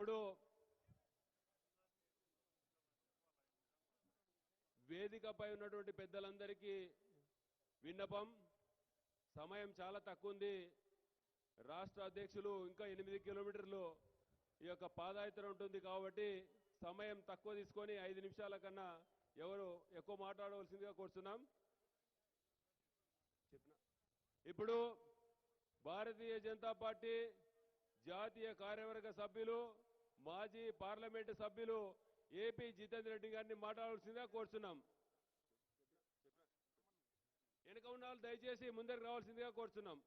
ఇప్పుడు వేదికపై ఉన్నటువంటి పెద్దలందరికీ విన్నపం. సమయం చాలా తక్కువ ఉంది రాష్ట్ర అధ్యక్షులు ఇంకా ఎనిమిది కిలోమీటర్లు ఈ యొక్క పాదయాత్ర ఉంటుంది కాబట్టి సమయం తక్కువ తీసుకొని ఐదు నిమిషాల కన్నా ఎవరు ఎక్కువ మాట్లాడవలసిందిగా కోరుతున్నాం చెప్పిన ఇప్పుడు భారతీయ జనతా పార్టీ జాతీయ కార్యవర్గ సభ్యులు మాజీ పార్లమెంటు సభ్యులు ఏపీ జితేందర్ రెడ్డి గారిని మాట్లాడాల్సిందిగా కోరుచున్నాం. వెనుక ఉన్న వాళ్ళు దయచేసి ముందరికి రావాల్సిందిగా కోరుచున్నాం.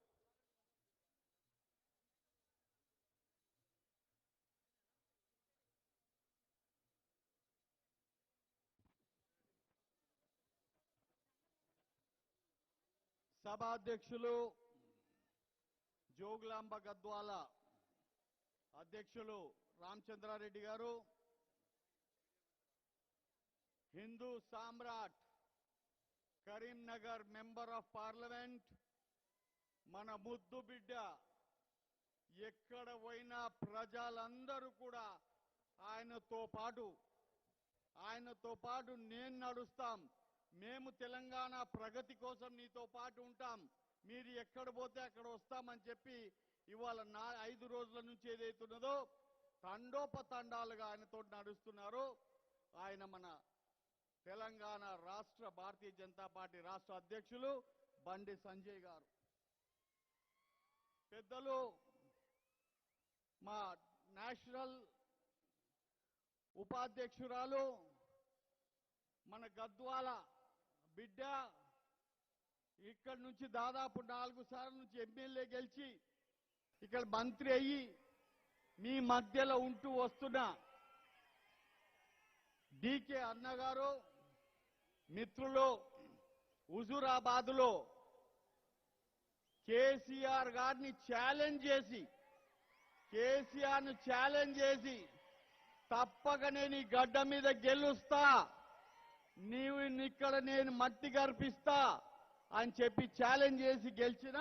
సభాధ్యక్షులు జోగులాంబ గద్వాల అధ్యక్షులు రామచంద్రారెడ్డి గారు హిందూ సామ్రాట్ కరీంనగర్ మెంబర్ ఆఫ్ పార్లమెంట్ మన ముద్దు బిడ్డ ఎక్కడ పోయినా ప్రజలందరూ కూడా ఆయనతో పాటు ఆయనతో పాటు నేను నడుస్తాం మేము తెలంగాణ ప్రగతి కోసం నీతో పాటు ఉంటాం మీరు ఎక్కడ పోతే అక్కడ వస్తామని చెప్పి ఇవాళ నా ఐదు రోజుల నుంచి ఏదైతున్నదో తండోపతండాలుగా ఆయనతో నడుస్తున్నారు. ఆయన మన తెలంగాణ రాష్ట్ర భారతీయ జనతా పార్టీ రాష్ట్ర అధ్యక్షులు బండి సంజయ్ గారు. పెద్దలు మా నేషనల్ ఉపాధ్యక్షురాలు మన గద్వాల బిడ్డ ఇక్కడ నుంచి దాదాపు నాలుగు సార్లు నుంచి ఎమ్మెల్యే గెలిచి ఇక్కడ మంత్రి అయ్యి మీ మధ్యలో ఉంటూ వస్తున్న డీకే అన్నగారు మిత్రులు హుజూరాబాదులో కేసీఆర్ గారిని ఛాలెంజ్ చేసి కేసీఆర్ను ఛాలెంజ్ చేసి తప్పక నేను ఈ గడ్డ మీద గెలుస్తా నీవు ఇక్కడ నేను మట్టి గర్పిస్తా అని చెప్పి ఛాలెంజ్ చేసి గెలిచిన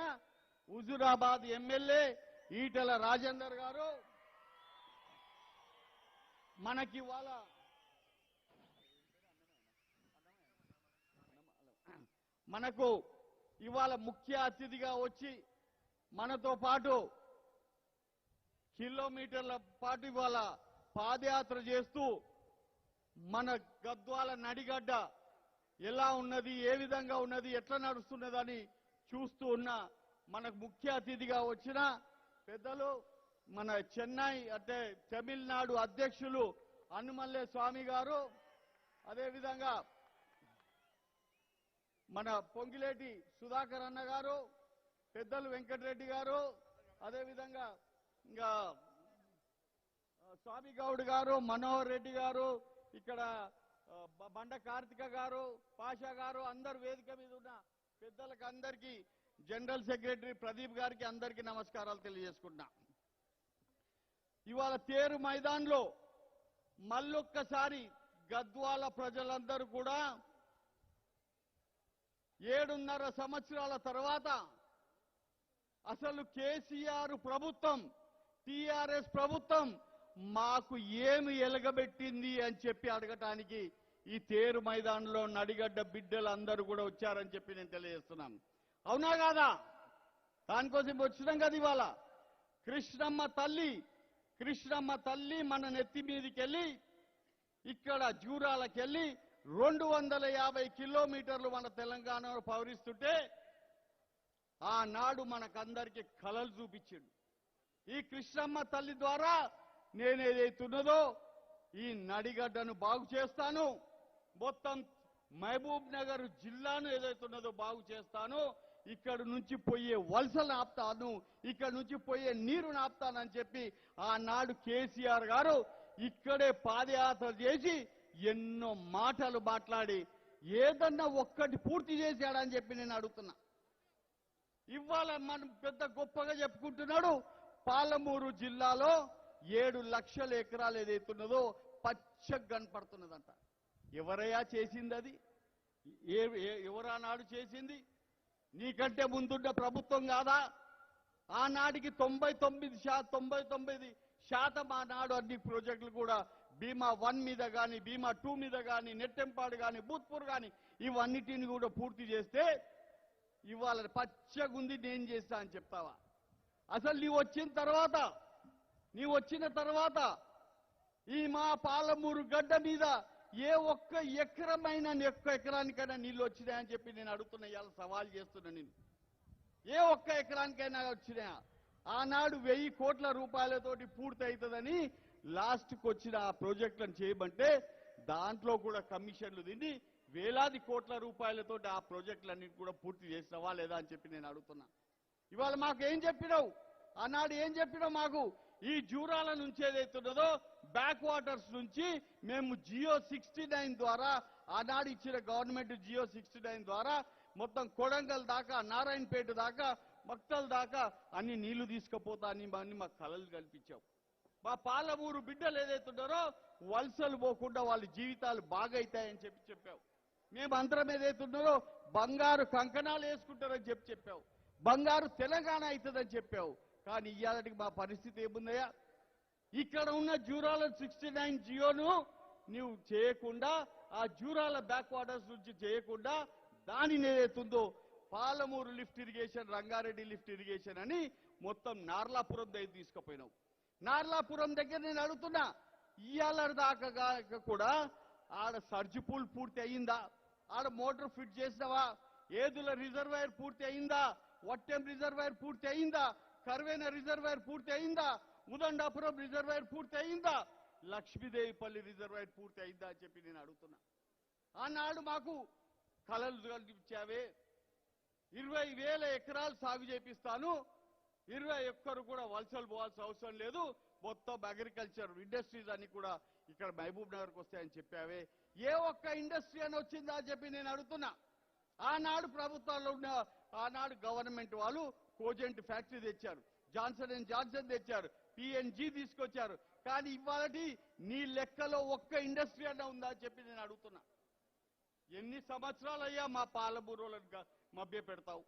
హుజురాబాద్ ఎమ్మెల్యే ఈటల రాజేందర్ గారు మనకి వాళ్ళ మనకు ఇవాళ ముఖ్య అతిథిగా వచ్చి మనతో పాటు కిలోమీటర్ల పాటు ఇవాళ పాదయాత్ర చేస్తూ మన గద్వాల నడిగడ్డ ఎలా ఉన్నది ఏ విధంగా ఉన్నది ఎట్లా నడుస్తున్నదని చూస్తూ ఉన్న మనకు ముఖ్య అతిథిగా వచ్చిన పెద్దలు మన చెన్నై అంటే తమిళనాడు అధ్యక్షులు అనుమల్లె స్వామి గారు అదేవిధంగా మన పొంగిలేటి సుధాకర్ అన్న గారు పెద్దలు వెంకటరెడ్డి గారు అదేవిధంగా ఇంకా స్వామి గౌడ్ గారు మనోహర్ రెడ్డి గారు ఇక్కడ బండ కార్తిక గారు పాషా గారు అందరు వేదిక మీద ఉన్న పెద్దలకు అందరికీ జనరల్ సెక్రటరీ ప్రదీప్ గారికి అందరికీ నమస్కారాలు తెలియజేసుకుంటున్నా. ఇవాళ తేరు మైదాన్లో మళ్ళొక్కసారి గద్వాల ప్రజలందరూ కూడా ఏడున్నర సంవత్సరాల తర్వాత అసలు కేసీఆర్ ప్రభుత్వం టిఆర్ఎస్ ప్రభుత్వం మాకు ఏమి ఎలగబెట్టింది అని చెప్పి అడగటానికి ఈ తేరు మైదానంలో నడిగడ్డ బిడ్డలందరూ కూడా వచ్చారని చెప్పి నేను తెలియజేస్తున్నాను. అవునా కాదా? దానికోసం వచ్చినాం కదా ఇవాళ. కృష్ణమ్మ తల్లి కృష్ణమ్మ తల్లి మన నెత్తి మీదకి వెళ్ళి ఇక్కడ జూరాలకెళ్ళి రెండు వందల యాభై కిలోమీటర్లు మన తెలంగాణలో పవరిస్తుంటే ఆనాడు మనకందరికీ కలలు చూపించిండు. ఈ కృష్ణమ్మ తల్లి ద్వారా నేనేదైతున్నదో ఈ నడిగడ్డను బాగు చేస్తాను. మొత్తం మహబూబ్ నగర్ జిల్లాను ఏదైతున్నదో బాగు చేస్తాను. ఇక్కడ నుంచి పోయే వలసలు ఆపుతాను ఇక్కడ నుంచి పోయే నీరు ఆపుతానని చెప్పి ఆనాడు కేసీఆర్ గారు ఇక్కడే పాదయాత్ర చేసి ఎన్నో మాటలు మాట్లాడి ఏదన్నా ఒక్కటి పూర్తి చేశాడని చెప్పి నేను అడుగుతున్నా. ఇవాళ మనం పెద్ద గొప్పగా చెప్పుకుంటున్నాడు పాలమూరు జిల్లాలో ఏడు లక్షల ఎకరాలు ఏదైతున్నదో పచ్చగా కనపడుతున్నదంట. ఎవరయ్యా చేసింది అది? ఏ ఏ- ఎవరానాడు చేసింది? నీకంటే ముందున్న ప్రభుత్వం కాదా? ఆనాటికి తొంభై తొమ్మిది శా తొంభై తొమ్మిది శాతం ఆనాడు అన్ని ప్రాజెక్టులు కూడా బీమా వన్ మీద కానీ బీమా టూ మీద కానీ నెట్టెంపాడు కానీ భూత్పూర్ కానీ ఇవన్నిటిని కూడా పూర్తి చేస్తే ఇవాళ పచ్చగుంది నేను చేస్తా అని చెప్తావా? అసలు నీవు వచ్చిన తర్వాత నీ వచ్చిన తర్వాత ఈ మా పాలమూరు గడ్డ మీద ఏ ఒక్క ఎకరమైన ఒక్క ఎకరానికైనా నీళ్ళు వచ్చినాయని చెప్పి నేను అడుగుతున్నా ఇవాళ సవాల్ చేస్తున్నా నేను. ఏ ఒక్క ఎకరానికైనా వచ్చినాయా ఆనాడు వెయ్యి కోట్ల రూపాయలతోటి పూర్తి అవుతుందని లాస్ట్కి వచ్చిన ఆ ప్రాజెక్టులను చేయమంటే దాంట్లో కూడా కమిషన్లు తిని వేలాది కోట్ల రూపాయలతోటి ఆ ప్రాజెక్టులన్నిటి కూడా పూర్తి చేసినవా లేదా అని చెప్పి నేను అడుగుతున్నా. ఇవాళ మాకు ఏం చెప్పినావు? ఆనాడు ఏం చెప్పినావు మాకు? ఈ జూరాల నుంచి ఏదైతున్నదో బ్యాక్ వాటర్స్ నుంచి మేము జియో సిక్స్టీ నైన్ ద్వారా ఆనాడు ఇచ్చిన గవర్నమెంట్ జియో సిక్స్టీ నైన్ ద్వారా మొత్తం కొడంగల్ దాకా నారాయణపేట దాకా మక్తల్ దాకా అన్ని నీళ్ళు తీసుకుపోతా అని మా- అని కలలు కల్పించావు మా పాలమూరు బిడ్డలు ఏదైతున్నారో వలసలు పోకుండా వాళ్ళ జీవితాలు బాగైతాయని చెప్పి చెప్పావు మేము ఏదైతే ఏదైతున్నారో బంగారు కంకణాలు వేసుకుంటారని చెప్పి చెప్పావు బంగారు తెలంగాణ అవుతుందని చెప్పావు కానీ ఇయ్యాలటికి మా పరిస్థితి ఏముందయ్యా? ఇక్కడ ఉన్న జూరాల సిక్స్టీ నైన్ జియోను నువ్వు చేయకుండా ఆ జూరాల బ్యాక్ వాటర్స్ నుంచి చేయకుండా దానిని ఏదైతుందో Palamuru lift irrigation Rangareddy lift irrigation అని మొత్తం నార్లాపురం దగ్గర తీసుకుపోయినావు నార్లాపురం దగ్గర నేను అడుగుతున్నా ఇయ్యాల దాకా కూడా ఆడ సర్జ్ పూల్ పూర్తి అయిందా? ఆడ మోటార్ ఫిట్ చేసినావా? ఏదుల రిజర్వాయర్ పూర్తి అయిందా? వట్టెం రిజర్వాయర్ పూర్తి అయిందా? కర్వేన రిజర్వాయర్ పూర్తి అయిందా ఉదండాపురం రిజర్వాయర్ పూర్తి అయిందా లక్ష్మీదేవిపల్లి రిజర్వాయర్ పూర్తి అయిందా అని చెప్పి నేను అడుగుతున్నా. ఆనాడు మాకు కలలు కల్పించావే. ఇరవై వేల ఎకరాలు సాగు చేపిస్తాను. ఇరవై ఒక్కరు కూడా వలసలు పోవాల్సిన అవసరం లేదు. మొత్తం అగ్రికల్చర్ ఇండస్ట్రీస్ అన్ని కూడా ఇక్కడ మహబూబ్ నగర్కి వస్తాయని చెప్పావే. ఏ ఒక్క ఇండస్ట్రీ అని వచ్చిందా అని చెప్పి నేను అడుగుతున్నా. ఆనాడు ప్రభుత్వాల్లో ఉన్న ఆనాడు గవర్నమెంట్ వాళ్ళు కోజెంట్ ఫ్యాక్టరీ తెచ్చారు. జాన్సన్ అండ్ జాన్సన్ తెచ్చారు. పిఎన్జి తీసుకొచ్చారు. కానీ ఇవాళటి నీ లెక్కలో ఒక్క ఇండస్ట్రీ అన్న ఉందా అని చెప్పి నేను అడుగుతున్నా. ఎన్ని సంవత్సరాలయ్యా మా పాలబూరులను మభ్య పెడతావు?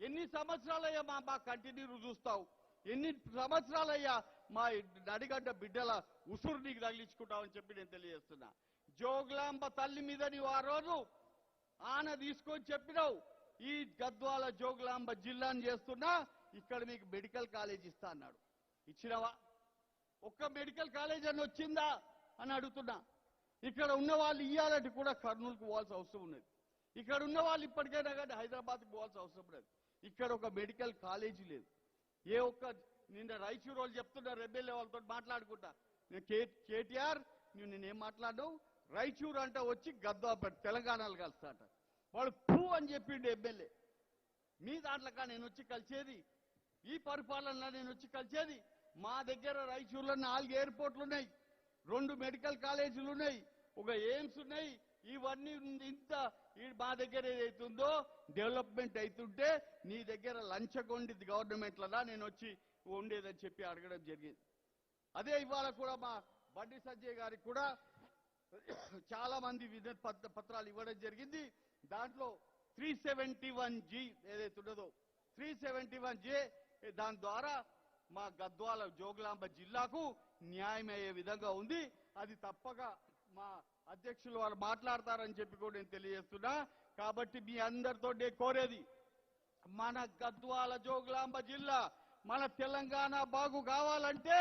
ఎన్ని సంవత్సరాలయ్యా మా మా కంటిన్యూ చూస్తావు? ఎన్ని సంవత్సరాలయ్యా మా నడిగడ్డ బిడ్డల ఉసురు నీకు తగిలించుకుంటావని చెప్పి నేను తెలియజేస్తున్నా. జోగులాంబ తల్లి మీద నీవు ఆ రోజు ఆన తీసుకొని చెప్పినావు. ఈ గద్వాల జోగులాంబ జిల్లాను చేస్తున్నా ఇక్కడ మీకు మెడికల్ కాలేజ్ ఇస్తా అన్నాడు. ఇచ్చినవా? ఒక్క మెడికల్ కాలేజ్ అని వచ్చిందా? అని అడుగుతున్నా. ఇక్కడ ఉన్న వాళ్ళు ఇయ్యాలంటే కూడా కర్నూలుకు పోవాల్సిన అవసరం ఉన్నది. ఇక్కడ ఉన్న వాళ్ళు ఇప్పటికైనా కానీ హైదరాబాద్కి పోవాల్సిన అవసరం లేదు ఇక్కడ ఒక మెడికల్ కాలేజీ లేదు. ఏ ఒక్క నిన్న రాయచూరు వాళ్ళు చెప్తున్నారు ఎమ్మెల్యే వాళ్ళతో మాట్లాడుకుంటా. నేను కే కేటీఆర్ నువ్వు నేనేం మాట్లాడవు రాయచూరు అంటే వచ్చి గద్వా తెలంగాణలో కలుస్తా అంట వాడు అని చెప్పిండు ఎమ్మెల్యే. మీ దాంట్లో నేను వచ్చి కలిసేది ఈ పరిపాలన నేను వచ్చి కలిసేది మా దగ్గర రాయచూరులో నాలుగు ఎయిర్పోర్ట్లు ఉన్నాయి రెండు మెడికల్ కాలేజీలు ఉన్నాయి ఒక ఎయిమ్స్ ఉన్నాయి ఇవన్నీ ఇంత ఈ మా దగ్గర ఏదైతుందో డెవలప్మెంట్ అవుతుంటే నీ దగ్గర లంచగొండి గవర్నమెంట్లదా నేను వచ్చి ఉండేదని చెప్పి అడగడం జరిగింది. అదే ఇవాళ కూడా మా బండి సంజయ్ గారికి కూడా చాలా మంది వినతి పత్రాలు ఇవ్వడం జరిగింది. దాంట్లో త్రీ సెవెంటీ వన్ జీ ఏదైతే ఉండదో త్రీ సెవెంటీ వన్ జే దాని ద్వారా మా గద్వాల జోగులాంబ జిల్లాకు న్యాయం అయ్యే విధంగా ఉంది. అది తప్పక మా అధ్యక్షులు వారు మాట్లాడతారని చెప్పి కూడా నేను తెలియజేస్తున్నా. కాబట్టి మీ అందరితో కోరేది మన గద్వాల జోగులాంబ జిల్లా మన తెలంగాణ బాగు కావాలంటే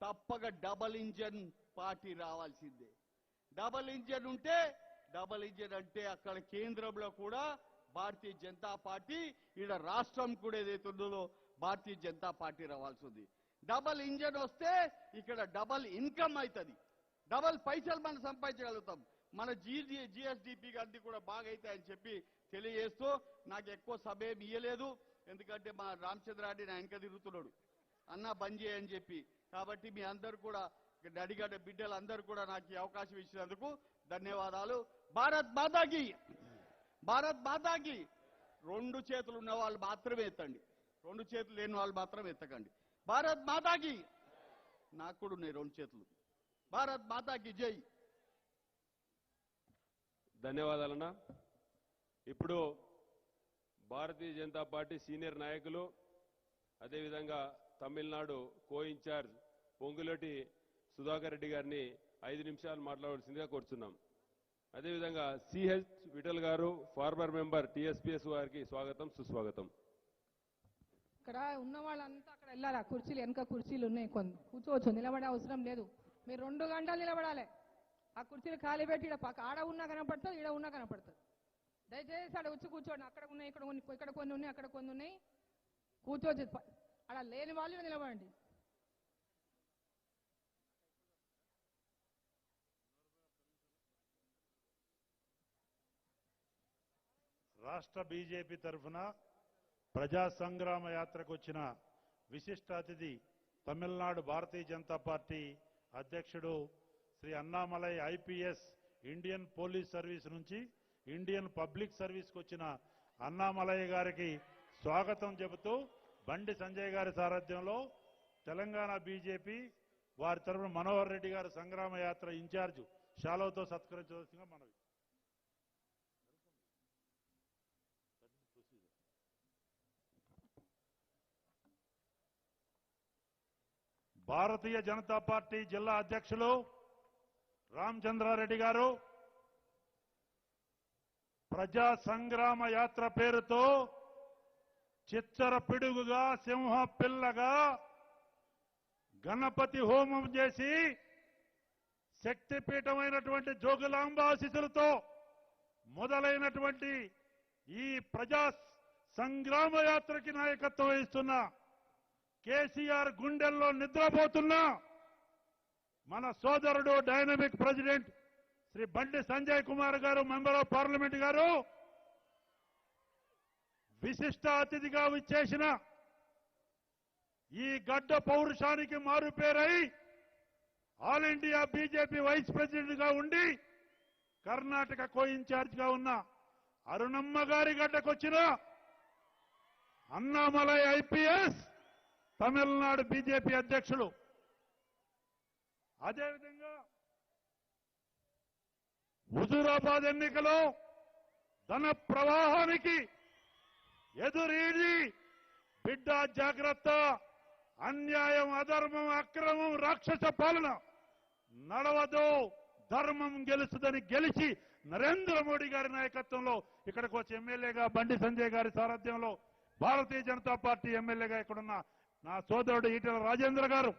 తప్పక డబల్ ఇంజన్ పార్టీ రావాల్సిందే. డబల్ ఇంజన్ ఉంటే డబల్ ఇంజన్ అంటే అక్కడ కేంద్రంలో కూడా భారతీయ జనతా పార్టీ ఈడ రాష్ట్రం కూడా ఏదైతే ఉందో భారతీయ జనతా పార్టీ రావాల్సి ఉంది. డబల్ ఇంజన్ వస్తే ఇక్కడ డబల్ ఇన్కమ్ అవుతుంది డబల్ పైసలు మనం సంపాదించగలుగుతాం. మన జీజీ జిఎస్డిపి అన్ని కూడా బాగా అవుతాయని చెప్పి తెలియజేస్తూ నాకు ఎక్కువ సమయం ఇయ్యలేదు. ఎందుకంటే మా రామచంద్రారెడ్డి నా వెనక తిరుగుతున్నాడు. అన్న బంద్ చేయని చెప్పి. కాబట్టి మీ అందరు కూడా నడిగడ్డ బిడ్డలు అందరూ కూడా నాకు ఈ అవకాశం ఇచ్చినందుకు ధన్యవాదాలు. భారత్ మాతాకి. భారత్ మాతాకి. రెండు చేతులు ఉన్న వాళ్ళు మాత్రమే ఎత్తండి. రెండు చేతులు లేని వాళ్ళు మాత్రం ఎత్తకండి. భారత్ మాతాకి. నాకు కూడా ఉన్నాయి రెండు చేతులు. భారత్ మాతాకి జై. ధన్యవాదాలన్నా. ఇప్పుడు భారతీయ జనతా పార్టీ సీనియర్ నాయకులు అదేవిధంగా తమిళనాడు కో ఇన్ఛార్జ్ పొంగులటి సుధాకర్ రెడ్డి గారిని ఐదు నిమిషాలు మాట్లాడవలసిందిగా కోరుచున్నాం. అదేవిధంగా సిహెచ్ విఠల్ గారు ఫార్మర్ మెంబర్ టిఎస్పిఎస్ వారికి స్వాగతం సుస్వాగతం. ఇక్కడ ఉన్న వాళ్ళంతా అక్కడ వెళ్ళాలి. ఆ కుర్చీలు వెనక కుర్చీలు ఉన్నాయి కొన్ని. కూర్చోవచ్చు నిలబడే అవసరం లేదు. మీరు రెండు గంటలు నిలబడాలి. ఆ కుర్చీలు ఖాళీ పెట్టి ఈడ పక్క ఆడ ఉన్నా కనపడుతుంది ఈడ ఉన్నా కనపడుతుంది. దయచేసి ఆడ వచ్చి కూర్చోండి. అక్కడ ఉన్నాయి ఇక్కడ కొన్ని ఇక్కడ కొన్ని ఉన్నాయి అక్కడ కొన్ని ఉన్నాయి. కూర్చోవచ్చు. అక్కడ ఆడ లేని వాళ్ళు నిలబడండి. రాష్ట్ర బీజేపీ తరఫున ప్రజా సంగ్రామ యాత్రకు వచ్చిన విశిష్ట అతిథి తమిళనాడు భారతీయ జనతా పార్టీ అధ్యక్షుడు Shri Annamalai IPS Indian police service నుంచి ఇండియన్ పబ్లిక్ సర్వీస్కి వచ్చిన అన్నామలయ్య గారికి స్వాగతం చెబుతూ బండి సంజయ్ గారి సారథ్యంలో తెలంగాణ బీజేపీ వారి తరఫున మనోహర్ రెడ్డి గారు సంగ్రామ యాత్ర ఇన్ఛార్జ్. షాలోతో సత్కరించవలసిందిగా మనవి. భారతీయ జనతా పార్టీ జిల్లా అధ్యక్షులు రామచంద్రారెడ్డి గారు ప్రజా సంగ్రామ యాత్ర పేరుతో చిచ్చర పిడుగుగా సింహ పిల్లగా గణపతి హోమం చేసి శక్తిపీఠమైనటువంటి జోగులాంబాశిసులతో మొదలైనటువంటి ఈ ప్రజా సంగ్రామ యాత్రకి నాయకత్వం వహిస్తున్న కేసీఆర్ గుండెల్లో నిద్రపోతున్న మన సోదరుడు డైనమిక్ ప్రెసిడెంట్ శ్రీ బండి సంజయ్ కుమార్ గారు మెంబర్ ఆఫ్ పార్లమెంట్ గారు విశిష్ట అతిథిగా విచ్చేసిన ఈ గడ్డ పౌరుషానికి మారుపేరై ఆల్ ఇండియా బీజేపీ వైస్ ప్రెసిడెంట్గా ఉండి కర్ణాటక కో ఇన్ఛార్జ్గా ఉన్న అరుణమ్మ గారి గడ్డకొచ్చిన అన్నామలై ఐపీఎస్ తమిళనాడు బీజేపీ అధ్యక్షులు. అదేవిధంగా హుజూరాబాద్ ఎన్నికలో ధన ప్రవాహానికి ఎదురీడి బిడ్డ జాగ్రత్త అన్యాయం అధర్మం అక్రమం రాక్షస పాలన నడవదు ధర్మం గెలుస్తుందని గెలిచి నరేంద్ర మోడీ గారి నాయకత్వంలో ఇక్కడికి వచ్చి ఎమ్మెల్యేగా బండి సంజయ్ గారి సారథ్యంలో భారతీయ జనతా పార్టీ ఎమ్మెల్యేగా ఇక్కడున్న నా సోదరుడు ఈటల రాజేంద్ర గారు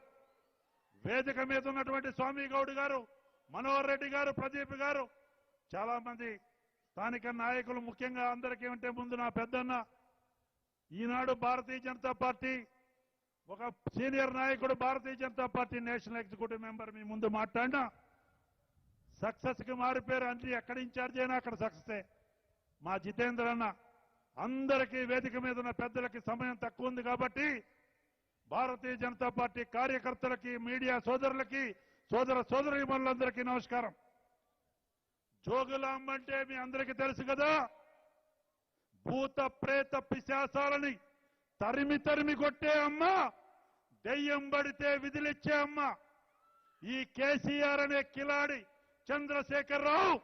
వేదిక మీద ఉన్నటువంటి స్వామి గౌడ్ గారు మనోహర్ రెడ్డి గారు ప్రదీప్ గారు చాలా మంది స్థానిక నాయకులు ముఖ్యంగా అందరికీ ఉంటే ముందు నా పెద్దన్న ఈనాడు భారతీయ జనతా పార్టీ ఒక సీనియర్ నాయకుడు Bharatiya Janata party national executive member మీ ముందు మాట్లాడినా సక్సెస్కి మారిపోయారు అన్ని ఎక్కడ ఇన్ఛార్జ్ అయినా అక్కడ సక్సెసే. మా జితేంద్ర అన్న అందరికీ వేదిక మీద ఉన్న పెద్దలకి సమయం తక్కువ ఉంది కాబట్టి భారతీయ జనతా పార్టీ కార్యకర్తలకి మీడియా సోదరులకి సోదర సోదరీమణులందరికీ నమస్కారం. జోగులాంబ అంటే మీ అందరికీ తెలుసు కదా భూత ప్రేత పిశాసాలని తరిమి తరిమి కొట్టే అమ్మ దెయ్యం పడితే విధులిచ్చే అమ్మ. ఈ కేసీఆర్ అనే కిలాడి చంద్రశేఖరరావు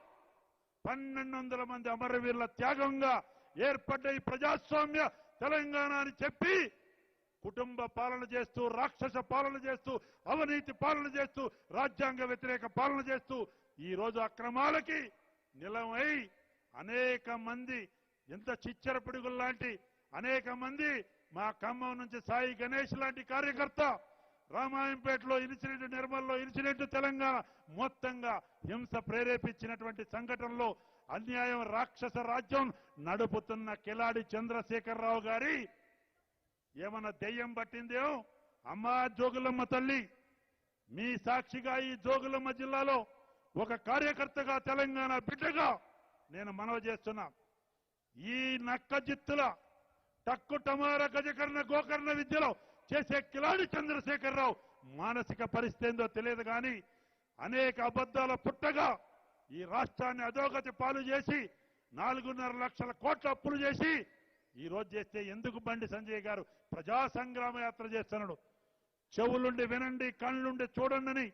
పన్నెండు వందల మంది అమరవీరుల త్యాగంగా ఏర్పడ్డ ఈ ప్రజాస్వామ్య తెలంగాణ అని చెప్పి కుటుంబ పాలన చేస్తూ రాక్షస పాలన చేస్తూ అవినీతి పాలన చేస్తూ రాజ్యాంగ వ్యతిరేక పాలన చేస్తూ ఈ రోజు అక్రమాలకి నిలవై అనేక మంది ఎంత చిచ్చర పిడుగుల్లాంటి అనేక మంది మా ఖమ్మం నుంచి సాయి గణేష్ లాంటి కార్యకర్త రామాయంపేటలో ఇన్సిడెంట్ నిర్మల్లో ఇన్సిడెంట్ తెలంగాణ మొత్తంగా హింస ప్రేరేపించినటువంటి సంఘటనలో అన్యాయం రాక్షస రాజ్యం నడుపుతున్న కిలాడి చంద్రశేఖరరావు గారి ఏమన్నా దెయ్యం పట్టిందేమో? అమ్మా జోగులమ్మ తల్లి మీ సాక్షిగా ఈ జోగులమ్మ జిల్లాలో ఒక కార్యకర్తగా తెలంగాణ బిడ్డగా నేను మనవి చేస్తున్నా. ఈ నక్క జిత్తుల టక్కు టమార గజకర్ణ గోకర్ణ విద్యలో చేసే కిలాడి చంద్రశేఖరరావు మానసిక పరిస్థితి ఏందో తెలియదు కానీ అనేక అబద్ధాల పుట్టగా ఈ రాష్ట్రాన్ని అధోగతి పాలు చేసి నాలుగున్నర లక్షల కోట్ల అప్పులు చేసి ఈ రోజు చేస్తే ఎందుకు బండి సంజయ్ గారు? ప్రజా సంగ్రామ యాత్ర చేస్తున్నాడు. చెవులుండి వినండి కళ్ళుండి చూడండి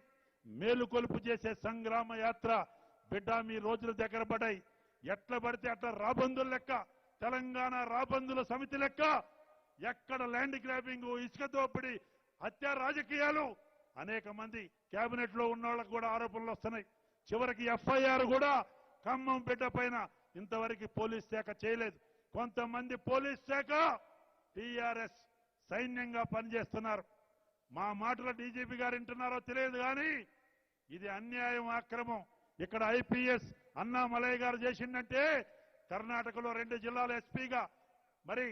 మేలుకొలుపు చేసే సంగ్రామ యాత్ర బిడ్డ మీ రోజులు దగ్గర పడ్డాయి. ఎట్ల పడితే అట్లా రాబందుల లెక్క తెలంగాణ రాబందుల సమితి లెక్క ఎక్కడ ల్యాండ్ గ్రాబింగ్ ఇసుక దోపిడి హత్య రాజకీయాలు అనేక మంది కేబినెట్లో ఉన్న వాళ్ళకు కూడా ఆరోపణలు వస్తున్నాయి. చివరికి ఎఫ్ఐఆర్ కూడా ఖమ్మం బిడ్డ పైన ఇంతవరకు పోలీస్ శాఖ చేయలేదు. కొంతమంది పోలీస్ శాఖ టిఆర్ఎస్ సైన్యంగా పనిచేస్తున్నారు. మా మాటలు డీజీపీ గారు వింటున్నారో తెలియదు కానీ ఇది అన్యాయం అక్రమం ఇక్కడ ఐపీఎస్ అన్నామలయ్య గారు చేసిందంటే కర్ణాటకలో రెండు జిల్లాల ఎస్పీగా మరి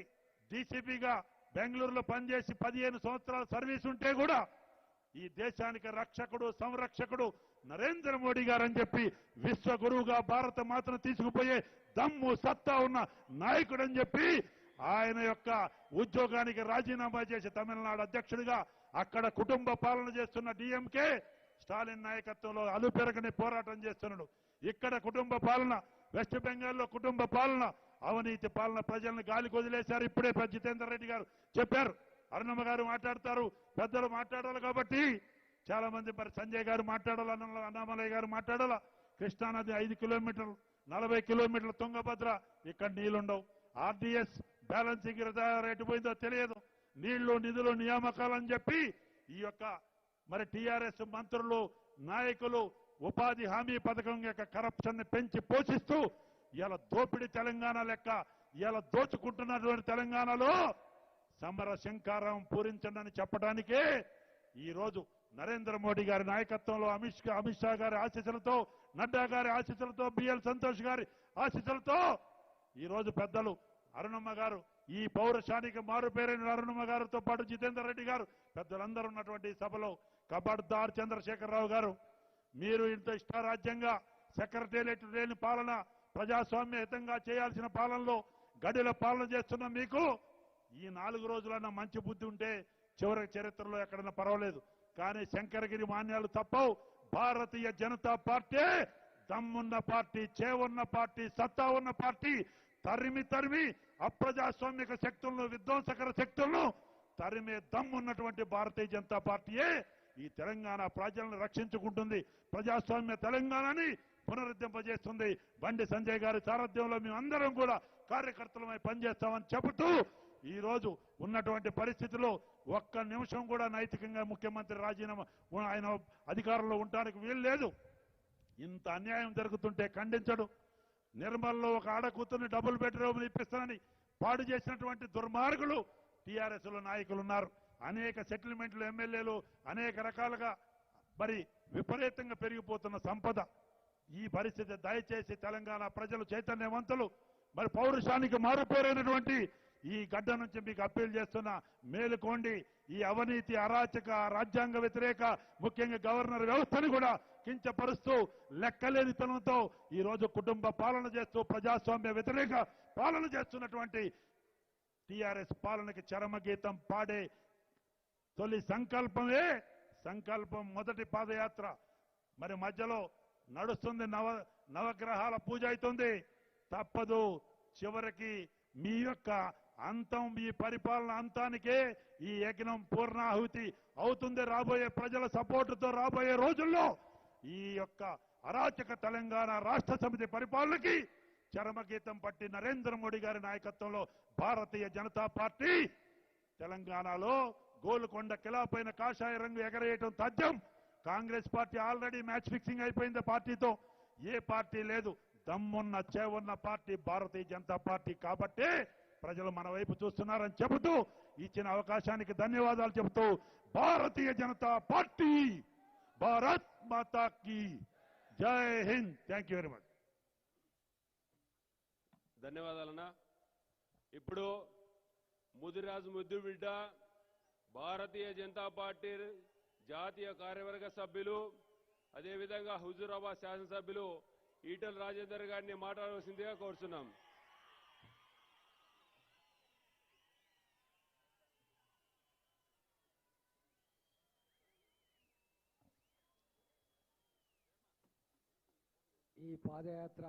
డీసీపీగా బెంగళూరులో పనిచేసి పదిహేను సంవత్సరాల సర్వీస్ ఉంటే కూడా ఈ దేశానికి రక్షకుడు సంరక్షకుడు నరేంద్ర మోడీ గారు అని చెప్పి విశ్వ గురువుగా భారత మాతను తీసుకుపోయే దమ్ము సత్తా ఉన్న నాయకుడు అని చెప్పి ఆయన యొక్క ఉద్యోగానికి రాజీనామా చేసి తమిళనాడు అధ్యక్షుడిగా అక్కడ కుటుంబ పాలన చేస్తున్న డిఎంకే స్టాలిన్ నాయకత్వంలో అలుపెరగని పోరాటం చేస్తున్నాడు. ఇక్కడ కుటుంబ పాలన వెస్ట్ బెంగాల్లో కుటుంబ పాలన అవినీతి పాలన ప్రజలను గాలికి వదిలేశారు ఇప్పుడే పెద్ద జితేందర్ రెడ్డి గారు చెప్పారు. అరుణమ్మ గారు మాట్లాడతారు పెద్దలు మాట్లాడాలి కాబట్టి చాలా మంది మరి సంజయ్ గారు మాట్లాడాలి? అన్నామలయ్య గారు మాట్లాడాలా? కృష్ణానది ఐదు కిలోమీటర్లు నలభై కిలోమీటర్ల తుంగభద్ర ఇక్కడ నీళ్ళుండవు. ఆర్డీఎస్ బ్యాలెన్సింగ్ రిజర్వ్ రేటు పోయిందో తెలియదు. నీళ్ళు నిధులు నియామకాలు అని చెప్పి ఈ యొక్క మరి టిఆర్ఎస్ మంత్రులు నాయకులు ఉపాధి హామీ పథకం యొక్క కరప్షన్ని పెంచి పోషిస్తూ ఇలా దోపిడి తెలంగాణ లెక్క ఇలా దోచుకుంటున్నటువంటి తెలంగాణలో సమర శంకారం పూరించండి అని చెప్పడానికే ఈ రోజు నరేంద్ర మోడీ గారి నాయకత్వంలో అమిత్ అమిత్ షా గారి ఆశీస్సులతో నడ్డా గారి ఆశీస్సులతో బిఎల్ సంతోష్ గారి ఆశీస్సులతో ఈరోజు పెద్దలు అరుణమ్మ గారు ఈ పౌరశానికి మారు పేరైన అరుణమ్మ గారితో పాటు జితేందర్ రెడ్డి గారు పెద్దలందరూ ఉన్నటువంటి సభలో కబడ్దార్ చంద్రశేఖరరావు గారు మీరు ఇంత ఇష్టారాజ్యంగా సెక్రటేరియట్ లేని పాలన ప్రజాస్వామ్యహితంగా చేయాల్సిన పాలనలో గడిల పాలన చేస్తున్న మీకు ఈ నాలుగు రోజులన్నా మంచి బుద్ధి ఉంటే చివరి చరిత్రలో ఎక్కడన్నా పర్వాలేదు. కానీ శంకరగిరి మాన్యాలు తప్పవు. భారతీయ జనతా పార్టీ దమ్మున్న పార్టీ చేవున్న పార్టీ సత్తా ఉన్న పార్టీ తరిమి తరిమి అప్రజాస్వామిక శక్తులను విధ్వంసకర శక్తులను తరిమే దమ్మున్నటువంటి భారతీయ జనతా పార్టీయే ఈ తెలంగాణ ప్రజలను రక్షించుకుంటుంది. ప్రజాస్వామ్య తెలంగాణని పునరుద్ధరింపజేస్తుంది. బండి సంజయ్ గారి సారథ్యంలో మేమందరం కూడా కార్యకర్తలమై పనిచేస్తామని చెబుతూ ఈ రోజు ఉన్నటువంటి పరిస్థితిలో ఒక్క నిమిషం కూడా నైతికంగా ముఖ్యమంత్రి రాజీనామా ఆయన అధికారంలో ఉండడానికి వీలు లేదు. ఇంత అన్యాయం జరుగుతుంటే ఖండించడు. నిర్మల్లో ఒక ఆడకూతుర్ని డబుల్ బెడ్రూమ్ ఇప్పిస్తానని పాడు చేసినటువంటి దుర్మార్గులు టీఆర్ఎస్లో నాయకులు ఉన్నారు. అనేక సెటిల్మెంట్లు ఎమ్మెల్యేలు అనేక రకాలుగా మరి విపరీతంగా పెరిగిపోతున్న సంపద. ఈ పరిస్థితి దయచేసి తెలంగాణ ప్రజలు చైతన్యవంతులు మరి పౌరుషానికి మారుపేరైనటువంటి ఈ గడ్డ నుంచి మీకు అప్పీల్ చేస్తున్న మేలుకోండి. ఈ అవినీతి అరాచక రాజ్యాంగ వ్యతిరేక ముఖ్యంగా గవర్నర్ వ్యవస్థను కూడా కించపరుస్తూ లెక్కలేనితనంతో ఈ రోజు కుటుంబ పాలన చేస్తూ ప్రజాస్వామ్య వ్యతిరేక పాలన చేస్తున్నటువంటి టిఆర్ఎస్ పాలనకి చరమగీతం పాడే తొలి సంకల్పమే సంకల్పం మొదటి పాదయాత్ర. మరి మధ్యలో నడుస్తుంది నవ నవగ్రహాల పూజ అవుతుంది. తప్పదు చివరికి మీ యొక్క అంతం ఈ పరిపాలన అంతానికే ఈ యజ్ఞం పూర్ణాహుతి అవుతుంది రాబోయే ప్రజల సపోర్టుతో రాబోయే రోజుల్లో. ఈ యొక్క అరాచక తెలంగాణ రాష్ట్ర సమితి పరిపాలనకి చరమగీతం పట్టి నరేంద్ర మోడీ గారి నాయకత్వంలో భారతీయ జనతా పార్టీ తెలంగాణలో గోల్కొండ కిలా పైన కాషాయ రంగు ఎగరేయటం తథ్యం. Congress party already match fixing అయిపోయింది పార్టీతో. ఏ పార్టీ లేదు. దమ్మున్న చేవున్న పార్టీ భారతీయ జనతా పార్టీ కాబట్టే ప్రజలు మన వైపు చూస్తున్నారని చెబుతూ ఇచ్చిన అవకాశానికి ధన్యవాదాలు చెబుతూ భారతీయ జనతా పార్టీ భారత్ మాతా కీ జై Hind. Thank you very much ధన్యవాదాలన్నా. ఇప్పుడు ముదిరాజు ముద్దు బిడ్డ భారతీయ జనతా పార్టీ జాతీయ కార్యవర్గ సభ్యులు అదేవిధంగా హుజూరాబాద్ శాసనసభ్యులు ఈటల రాజేందర్ గారిని మాట్లాడవలసిందిగా కోరుతున్నాం ఈ పాదయాత్ర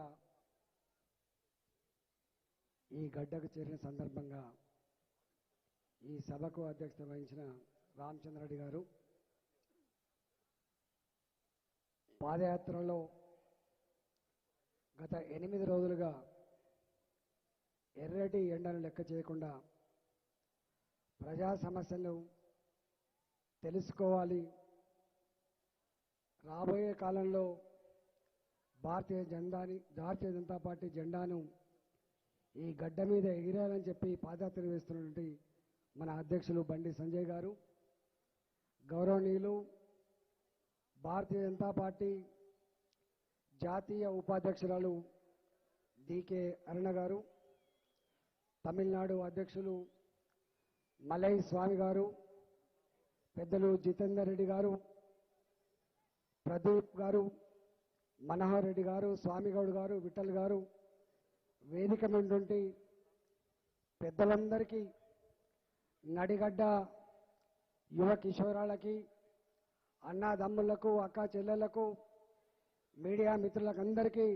ఈ గడ్డకు చేరిన సందర్భంగా ఈ సభకు అధ్యక్షత వహించిన రామచంద్రరెడ్డి గారు పాదయాత్రలో గత ఎనిమిది రోజులుగా ఎర్రటి ఎండను లెక్క చేయకుండా ప్రజా సమస్యలు తెలుసుకోవాలి. రాబోయే కాలంలో భారతీయ జెండాని భారతీయ జనతా పార్టీ జెండాను ఈ గడ్డ మీద ఎగిరాలని చెప్పి పాదయాత్ర వేస్తున్నటువంటి మన అధ్యక్షులు బండి సంజయ్ గారు. గౌరవనీయులు భారతీయ జనతా పార్టీ జాతీయ ఉపాధ్యక్షురాలు డికే అరుణ గారు తమిళనాడు అధ్యక్షులు మలై స్వామి గారు పెద్దలు జితేందర్ రెడ్డి గారు ప్రదీప్ గారు మనోహర్ రెడ్డి గారు స్వామిగౌడ్ గారు విఠల్ గారు వేదిక నుండి పెద్దలందరికీ నడిగడ్డ యువ కిషోరాలకి అన్నాదమ్ములకు అక్క చెల్లెలకు మీడియా మిత్రులకు అందరికీ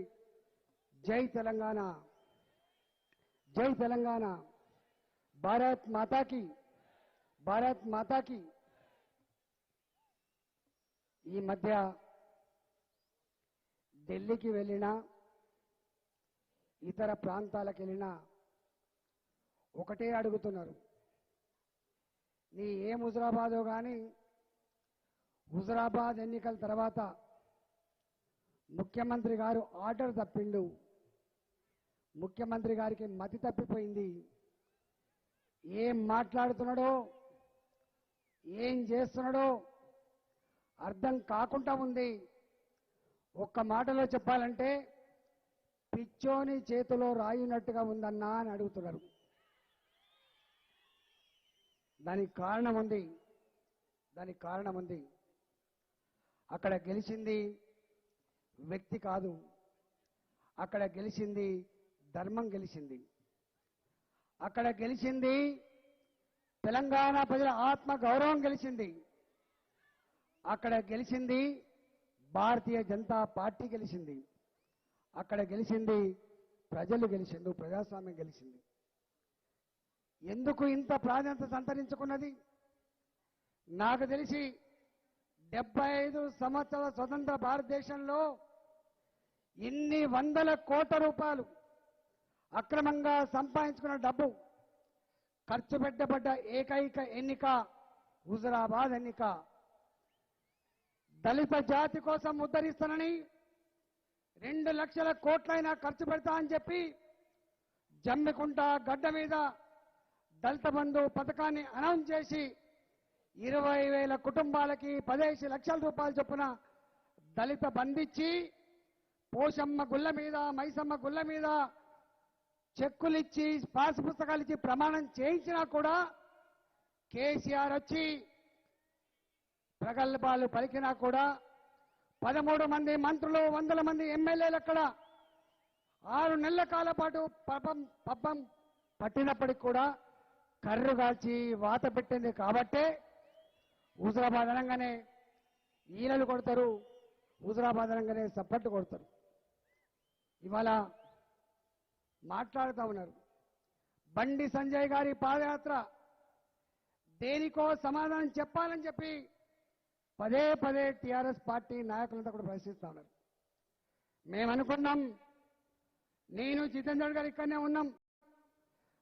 జై తెలంగాణ. జై తెలంగాణ. భారత్ మాతాకి భారత్ మాతాకి. ఈ మధ్య ఢిల్లీకి వెళ్ళినా ఇతర ప్రాంతాలకు వెళ్ళినా ఒకటే అడుగుతున్నారు. నీ ఏం హుజరాబాదో కానీ హుజరాబాద్ ఎన్నికల తర్వాత ముఖ్యమంత్రి గారు ఆర్డర్ తప్పిండు. ముఖ్యమంత్రి గారికి మతి తప్పిపోయింది. ఏం మాట్లాడుతున్నాడో ఏం చేస్తున్నాడో అర్థం కాకుండా ఉంది. ఒక్క మాటలో చెప్పాలంటే పిచ్చోని చేతిలో రాయినట్టుగా ఉందన్నా అని అడుగుతున్నారు. దానికి కారణం ఉంది దానికి కారణం ఉంది అక్కడ గెలిచింది వ్యక్తి కాదు. అక్కడ గెలిచింది ధర్మం గెలిచింది. అక్కడ గెలిచింది తెలంగాణ ప్రజల ఆత్మ గౌరవం గెలిచింది. అక్కడ గెలిచింది భారతీయ జనతా పార్టీ గెలిచింది. అక్కడ గెలిచింది ప్రజలు గెలిచిండు ప్రజాస్వామ్యం గెలిచింది. ఎందుకు ఇంత ప్రాధాన్యత సంతరించుకున్నది? నాకు తెలిసి డెబ్బై ఐదు సంవత్సరాల స్వతంత్ర భారతదేశంలో ఇన్ని వందల కోట్ల రూపాయలు అక్రమంగా సంపాదించుకున్న డబ్బు ఖర్చు పెట్టబడ్డ ఏకైక ఎన్నిక హుజరాబాద్ ఎన్నిక. దళిత జాతి కోసం ఉద్ధరిస్తానని రెండు లక్షల కోట్లైనా ఖర్చు పెడతా అని చెప్పి జమ్మికుంట గడ్డ మీద దళిత బంధు పథకాన్ని అనౌన్స్ చేసి ఇరవై వేల కుటుంబాలకి పదిహేను లక్షల రూపాయలు చొప్పున దళిత బంధించి పోషమ్మ గుళ్ళ మీద మైసమ్మ గుళ్ళ మీద చెక్కులిచ్చి పాస్ పుస్తకాలు ఇచ్చి ప్రమాణం చేయించినా కూడా కేసీఆర్ వచ్చి ప్రగల్భాలు పలికినా కూడా పదమూడు మంది మంత్రులు వందల మంది ఎమ్మెల్యేలు అక్కడ. ఆరు నెలల కాల పాటు పబ్బం పబ్బం పట్టినప్పటికి కూడా కర్రు కాల్చి వాత పెట్టింది కాబట్టే హుజరాబాద్ అనగానే ఈనలు కొడతారు హుజరాబాద్ అనగానే సప్పట్టు కొడతారు. ఇవాళ మాట్లాడుతూ ఉన్నారు. బండి సంజయ్ గారి పాదయాత్ర దేనికో సమాధానం చెప్పాలని చెప్పి పదే పదే టీఆర్ఎస్ పార్టీ నాయకులంతా కూడా ప్రశ్నిస్తా ఉన్నారు. మేము అనుకున్నాం నేను జితేందర్ గారు ఇక్కడనే ఉన్నాం.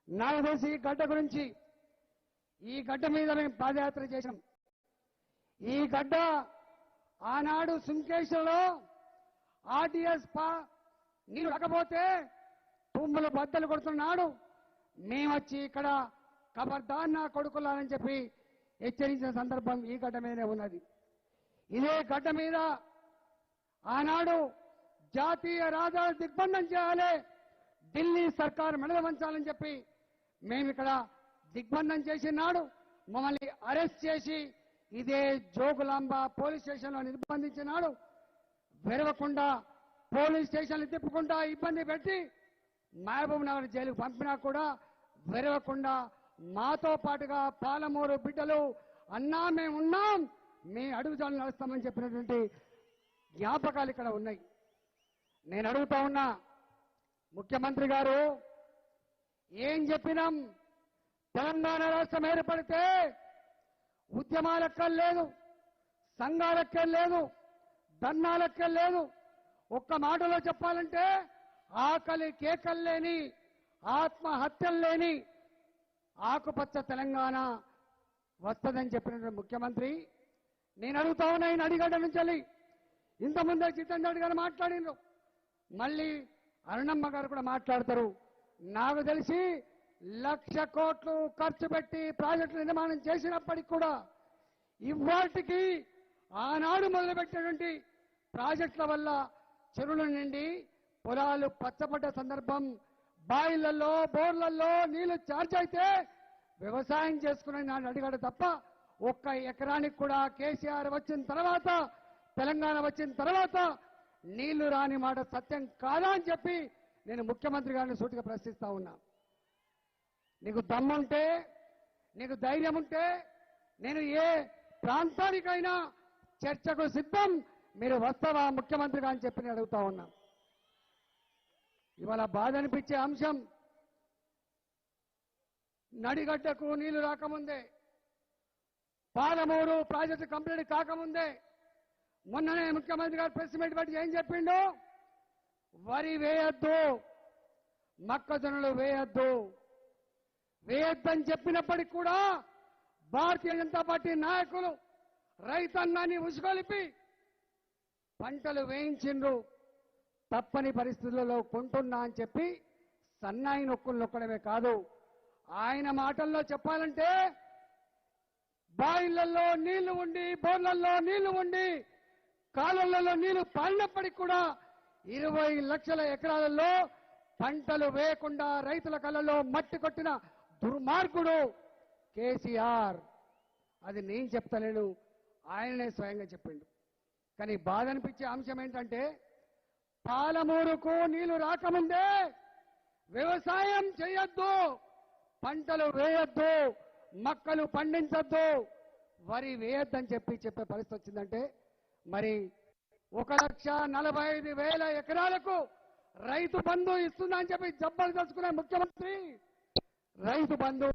నాకు తెలిసి ఈ గడ్డ గురించి ఈ గడ్డ మీద మేము పాదయాత్ర చేశాం. ఈ గడ్డ ఆనాడు సుంకేశ్వరలో ఆర్టీఎస్ పా నీరు రాకపోతే తుమ్ములు బద్దలు కొడుతున్నాడు. మేమొచ్చి ఇక్కడ ఖబర్దార్ నా కొడుకులానని చెప్పి హెచ్చరించిన సందర్భం ఈ గడ్డ మీదనే ఉన్నది. ఇదే గడ్డ మీద ఆనాడు జాతీయ రాజాలు దిగ్బంధం చేయాలి. ఢిల్లీ సర్కార్ మెడలు వంచాలని చెప్పి మేము ఇక్కడ దిగ్బంధం చేసినాడు మమ్మల్ని అరెస్ట్ చేసి ఇదే జోగులాంబ పోలీస్ స్టేషన్లో నిర్బంధించినాడు వెరవకుండా పోలీస్ స్టేషన్లు తిప్పకుండా ఇబ్బంది పెట్టి మహబూబ్ నగర్ జైలుకు పంపినా కూడా వెరవకుండా మాతో పాటుగా పాలమూరు బిడ్డలు అన్నా మేము ఉన్నాం మీ అడుగుజాలు నడుస్తామని చెప్పినటువంటి జ్ఞాపకాలు ఇక్కడ ఉన్నాయి. నేను అడుగుతా ఉన్నా ముఖ్యమంత్రి గారు ఏం చెప్పినాం తెలంగాణ రాష్ట్రం ఏర్పడితే ఉద్యమాలెక్కర్లేదు సంఘాలెక్కర్లేదు దన్నాలెక్కర్లేదు ఒక్క మాటలో చెప్పాలంటే ఆకలి కేకలు లేని ఆత్మహత్యలు లేని ఆకుపచ్చ తెలంగాణ వస్తుందని చెప్పినటువంటి ముఖ్యమంత్రి నేను అడుగుతా ఉన్నా ఆయన నడిగడ్డ నుంచి వెళ్ళి ఇంతకుముందే జితేందర్ రెడ్డి గారు మాట్లాడినరు మళ్ళీ అరుణమ్మ గారు కూడా మాట్లాడతారు. నాకు తెలిసి లక్ష కోట్లు ఖర్చు పెట్టి ప్రాజెక్టు నిర్మాణం చేసినప్పటికి కూడా ఇవాటికి ఆనాడు మొదలుపెట్టినటువంటి ప్రాజెక్టుల వల్ల చెరువుల నుండి పొలాలు పచ్చబడ్డ సందర్భం బాయిలలో బోర్లలో నీళ్ళు చార్జ్ అయితే వ్యవసాయం చేసుకునే నాడు అడిగాడు తప్ప ఒక్క ఎకరానికి కూడా కేసీఆర్ వచ్చిన తర్వాత తెలంగాణ వచ్చిన తర్వాత నీళ్ళు రాని మాట సత్యం కాదా అని చెప్పి నేను ముఖ్యమంత్రి గారిని సూటిగా ప్రశ్నిస్తా ఉన్నా. నీకు దమ్ముంటే నీకు ధైర్యం ఉంటే నేను ఏ ప్రాంతానికైనా చర్చకు సిద్ధం మీరు వస్తావా ముఖ్యమంత్రిగా అని చెప్పి నేను అడుగుతా ఉన్నా. ఇవాళ బాధ అనిపించే అంశం నడిగడ్డకు నీళ్ళు రాకముందే పాలమూరు ప్రాజెక్టు కంప్లీట్ కాకముందే మొన్ననే ముఖ్యమంత్రి గారు ప్రెస్ మీట్ పెట్టి ఏం చెప్పిండు? వరి వేయొద్దు మొక్కజొన్నలు వేయొద్దు. వేయొద్దని చెప్పినప్పటికి కూడా భారతీయ జనతా పార్టీ నాయకులు రైతన్నాన్ని ఉసుగొలిపి పంటలు వేయించిండ్రు. తప్పని పరిస్థితులలో కొంటున్నా అని చెప్పి సన్నాయి నొక్కులు నొక్కడమే కాదు. ఆయన మాటల్లో చెప్పాలంటే బాయిలలో నీళ్ళు ఉండి బోర్లలో నీళ్ళు ఉండి కాలువలలో నీళ్ళు పారినప్పటికి కూడా ఇరవై లక్షల ఎకరాలలో పంటలు వేయకుండా రైతుల కళ్ళలో మట్టి కొట్టిన దుర్మార్గుడు కేసీఆర్. అది నేను చెప్తలేను ఆయననే స్వయంగా చెప్పిండు. కానీ బాధ అనిపించే అంశం ఏంటంటే పాలమూరుకు నీళ్ళు రాకముందే వ్యవసాయం చేయొద్దు పంటలు వేయొద్దు మొక్కలు పండించొద్దు. వరి వేయొద్దని చెప్పి చెప్పే పరిస్థితి వచ్చిందంటే మరి ఒక లక్ష నలభై ఐదు వేల ఎకరాలకు రైతు బంధు ఇస్తుందని చెప్పి జబ్బలు తెలుసుకునే ముఖ్యమంత్రి. రైతు బంధు